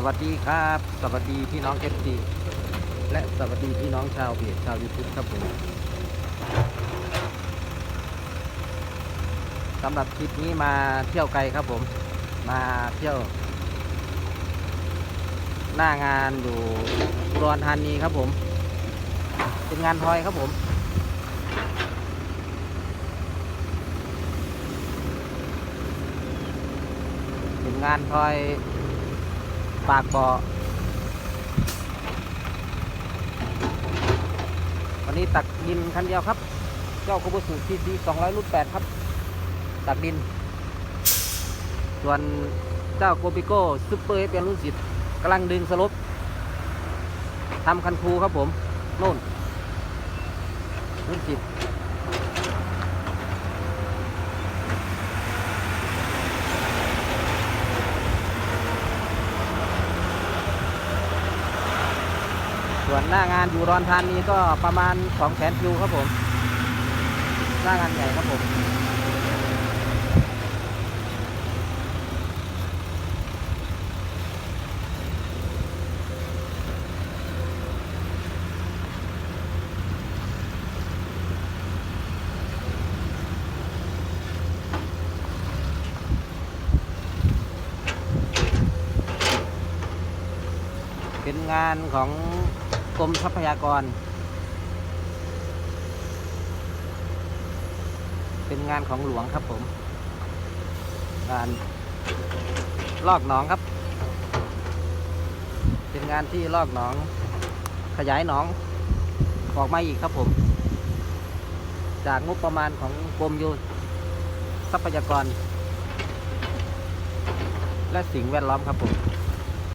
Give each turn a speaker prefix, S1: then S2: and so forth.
S1: สวัสดีครับ สวัสดีพี่น้องเอฟซีและสวัสดีพี่น้องชาวเพจชาวยูทูบครับผมสำหรับคลิปนี้มาเที่ยวไกลครับผม มาเที่ยว หน้างานอยู่อุดรธานีครับผม เป็นงานทอยครับผมเป็นงานทอย ปากบ่อวันนี้ตักดินคันเดียวครับ เจ้าคุบุสุทีซีสองร้อยรุ่นแปดครับ ตักดิน ส่วนเจ้าโกปิโก้ซุปเปอร์เอเป็นรุ่นสิบกำลังดึงสลบทำคันคูครับผม โน่นรุ่นสิบ ส่วนหน้างานอยู่รอนทานนี้ก็ประมาณ2แสนคิวครับผม หน้างานใหญ่ครับผม เป็นงานของ กรมทรัพยากร เป็นงานของหลวงครับผมงานลอกหนองครับ เป็นงานที่ลอกหนอง ขยายหนอง ออกมาอีกครับผม จากงบประมาณของกรมโยทรัพยากร และสิ่งแวดล้อมครับผม